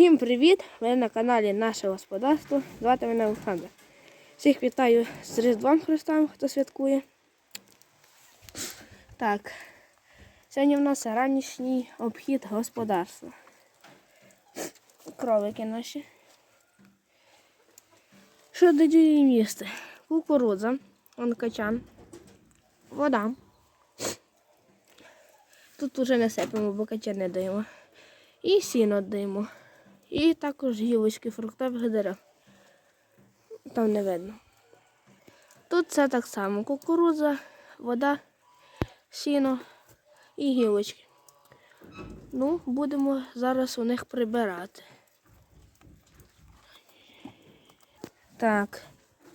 Всім привіт! Ви на каналі Наше Господарство. Звати мене Олександр. Всіх вітаю з Різдвом Христом, хто святкує. Так, сьогодні в нас ранішній обхід господарства. Кролики наші. Що дають їм їсти? Кукурудза, он качан, вода. Тут уже не сипемо, бо качан не даємо. І сіно даємо. І також гілочки фруктових дерев. Там не видно. Тут це так само. Кукурудза, вода, сіно і гілочки. Ну, будемо зараз у них прибирати. Так,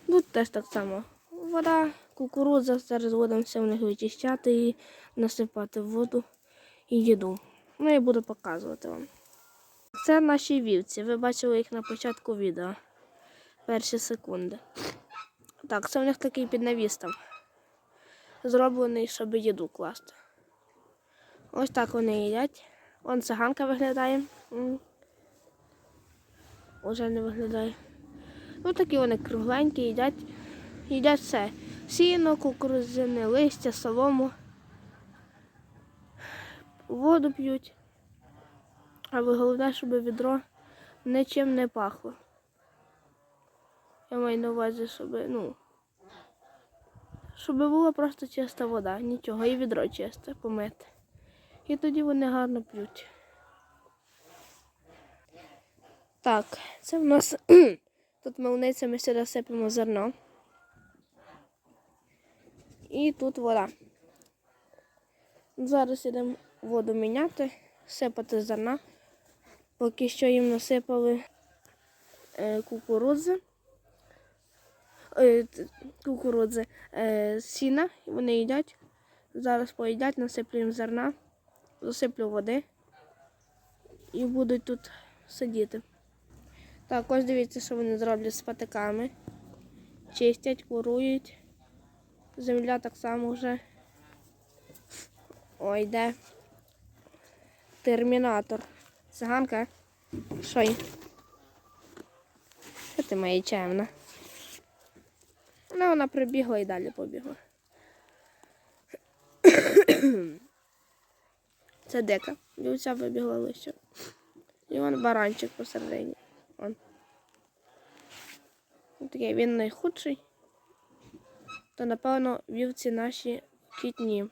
тут теж так само. Вода, кукурудза, зараз будемо все в них вичищати і насипати воду і їду. Ну, я буду показувати вам. Це наші вівці. Ви бачили їх на початку відео. Перші секунди. Так, це в них такий піднавіс там. Зроблений, щоб їду класти. Ось так вони їдять. Вон циганка виглядає. Уже не виглядає. Ну такі вони кругленькі, їдять. Їдять все. Сіно, кукурудзяне листя, солому. Воду п'ють. Але головне, щоб відро нічим не пахло. Я маю на увазі, щоб, ну, щоб була просто чиста вода, нічого, і відро чисте помити. І тоді вони гарно п'ють. Так, це в нас тут милницями сюди сипемо зерно. І тут вода. Зараз йдемо воду міняти, сипати зерна. Поки що їм насипали е, кукурудзи, е, кукурудзи, е, сіна, вони їдять. Зараз поїдять, насиплю їм зерна, засиплю води і будуть тут сидіти. Так, ось дивіться, що вони зроблять з патиками. Чистять, курують. Земля так само вже. Ой, йде. Термінатор. Циганка. Що є? Що ти моя чемна? Ну, вона прибігла і далі побігла. Це дика. Дівця вибігла лише. І вон баранчик посередині. Он. Ось Такий він найхудший. То, напевно, вівці наші кітні.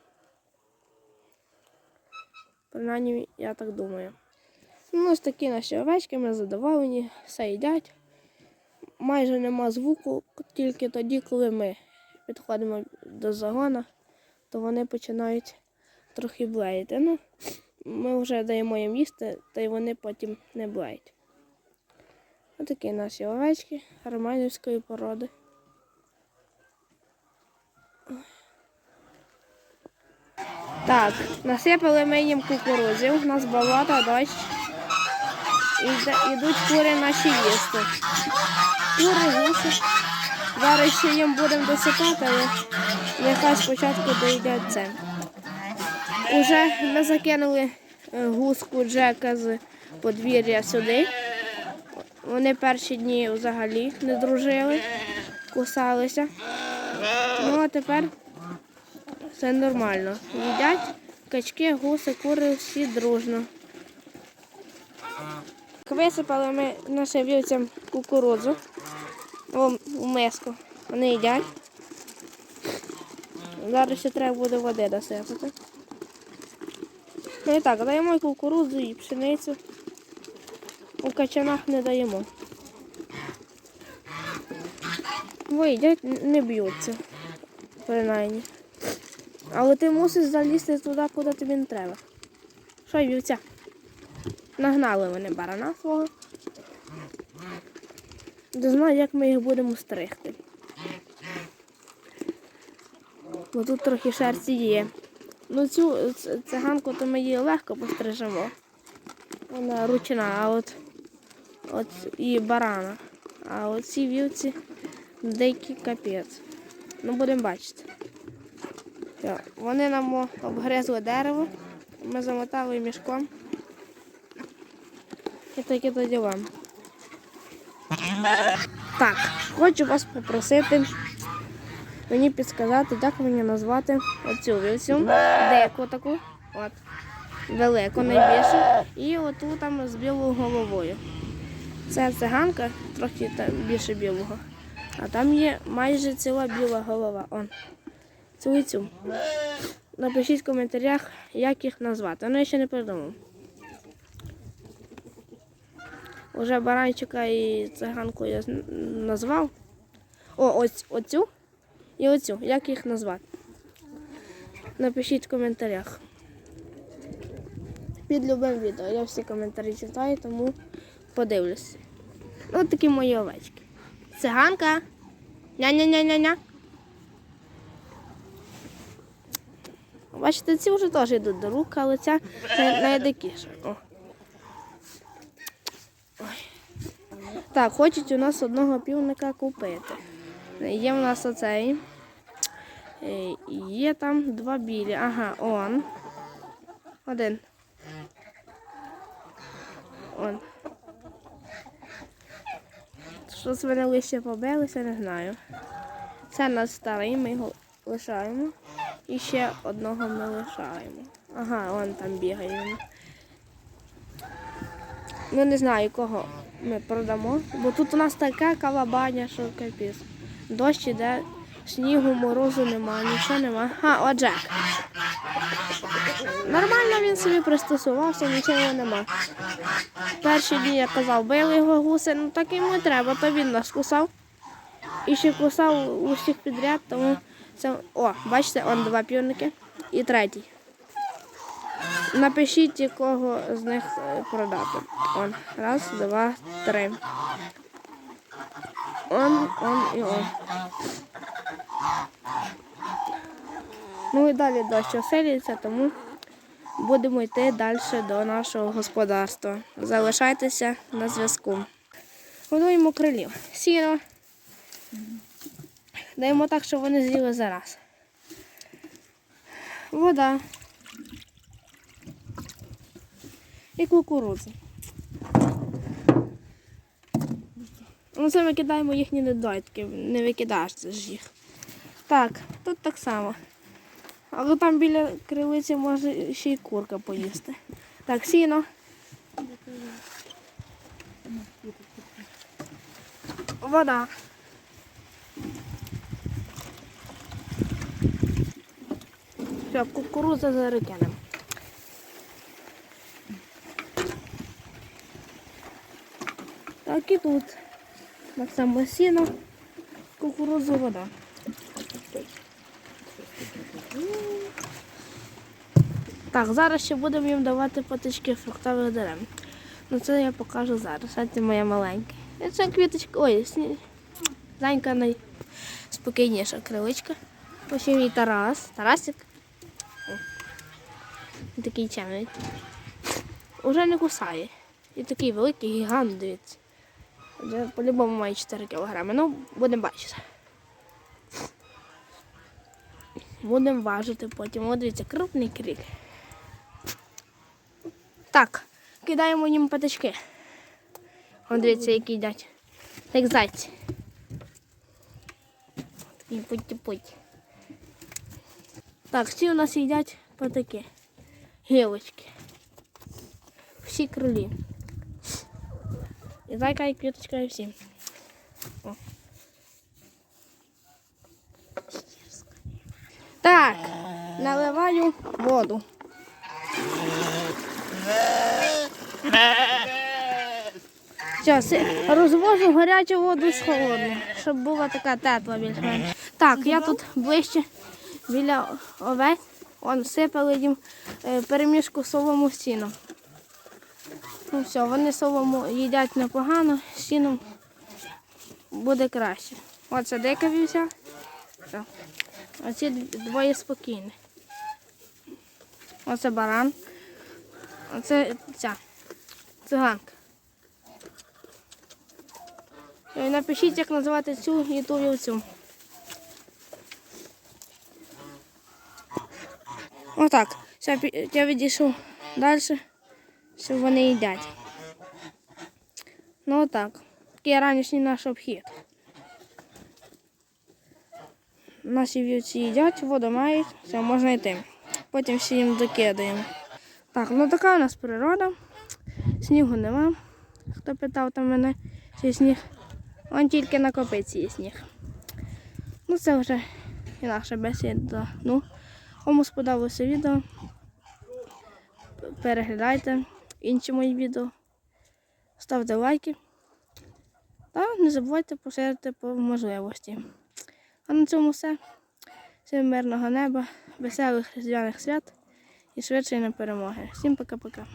Принаймні, я так думаю. Ну, ось такі наші овечки, ми задоволені, все їдять. Майже нема звуку, тільки тоді, коли ми підходимо до загона, то вони починають трохи блеяти. Ну, ми вже даємо їм їсти, та й вони потім не блеють. Ось такі наші овечки романівської породи. Так, насипали ми їм кукурудзів, у нас болото, дощ. Іде- Ідуть кури наші їсти. Кури, гуси. Зараз ще їм будемо досипати, але нехай спочатку доїдять це. Уже ми закинули е, гуску Джека з подвір'я сюди. Вони перші дні взагалі не дружили, кусалися. Ну а тепер все нормально. Їдять качки, гуси, кури всі дружно. Висипали ми нашим вівцям кукурудзу О, у миску. Вони їдять. Зараз ще треба буде води досипати. Ну і так, даємо і кукурудзу і пшеницю. У качанах не даємо. Виїдять, не б'ються, принаймні. Але ти мусиш залізти туди, куди тобі не треба. Що, вівця? Нагнали вони барана свого. Не знаю, як ми їх будемо стригти. Бо тут трохи шерсті є. Ну цю циганку то ми її легко пострижемо. Вона ручна, а от, от і барана. А от ці вівці деякі капець. Ну будемо бачити. Вони нам обгризли дерево, ми замотали мішком. І таке тоді вам. Так, хочу вас попросити мені підсказати, як мені назвати оцю вівцю. Деку таку. От. Велику найбільшу. І оту там з білою головою. Це циганка, трохи там більше білого. А там є майже ціла біла голова. Он. Цю і цю. Напишіть в коментарях, як їх назвати. Ну, я ще не придумав. Уже баранчика і циганку я назвав. О, ось оцю і оцю. Як їх назвати? Напишіть в коментарях. Під любим відео. Я всі коментарі читаю, тому подивлюся. Ось такі мої овечки. Циганка. Ня-ня-ня-ня-ня. Бачите, ці вже теж йдуть до рук, але ця най- найдикіша. О. Так, хочуть у нас одного півника купити. Є в нас оцей. Е, Є там два білі. Ага, он. Один. Он. Щось мене лише побилися, не знаю. Це наш старий, ми його лишаємо. І ще одного ми лишаємо. Ага, он там бігає. Ну не знаю, кого ми продамо, бо тут у нас така калабаня, що капець. Дощ іде, снігу, морозу нема, нічого нема. А, о, Джек. Нормально він собі пристосувався, нічого нема. Перші дні я казав, били його гуси, ну так йому треба, то він нас кусав. І ще кусав усіх підряд, тому це. О, бачите, он два півники і третій. Напишіть, якого з них е, продати. Он. Раз, два, три. Он, он і он. Ну і далі дощ оселюється, тому будемо йти далі до нашого господарства. Залишайтеся на зв'язку. Годуємо крилів. Сіно. Даємо так, щоб вони з'їли зараз. Вода. І кукурудзу. Ну, це ми кидаємо їхні недоїдки, не викидаєш це ж їх. Так, тут так само. Але там біля крилиці може ще й курка поїсти. Так, сіно. Вода. Все, кукурудза зарикнемо. Так і тут. Так само сіно, кукурудза, вода. Так, зараз ще будемо їм давати патички фруктових дерев. Ну це я покажу зараз. Це моя маленька. І Це квіточка. Ой, сні... Занька найспокійніша кривичка. Ось мій Тарас. Тарасик. О. Такий чемний. Уже не кусає. І такий великий гігант, дивіться. Вже по-любому має 4 кілограми. Ну, будемо бачити. Будемо важити потім. О, дивіться, крупний кріль. Так, кидаємо їм патички. О, дивіться, які йдуть. Як зайці. Такі путь-путь. Так, всі у нас їдять патики. Гілочки. Всі крилі. І зайка, і квіточка, і всі. О. Так, наливаю воду. Зараз розвожу гарячу воду з холодною, щоб була така тепла більш-менш. Так, я тут ближче біля овець. Он сипали їм е, перемішку солому з сіном. Ну все, вони солому їдять непогано, сіном буде краще. Оце дика вівця. Все. Оці двоє спокійні. Оце баран. Оце ця циганка. Напишіть, як називати цю і ту вівцю. Отак. Я відійшов далі, що вони їдять. Ну отак. Такий ранішній наш обхід. Наші вівці їдять, воду мають, все, можна йти. Потім всі їм докидаємо. Так, ну така у нас природа. Снігу нема. Хто питав там мене, чи сніг. Вон тільки на копиці є сніг. Ну це вже і наша бесіда. Ну, кому сподобалося відео. Переглядайте інші мої відео. Ставте лайки. Та не забувайте поширити по можливості. А на цьому все. Всім мирного неба, веселих різдвяних свят і швидшої на перемоги. Всім пока-пока.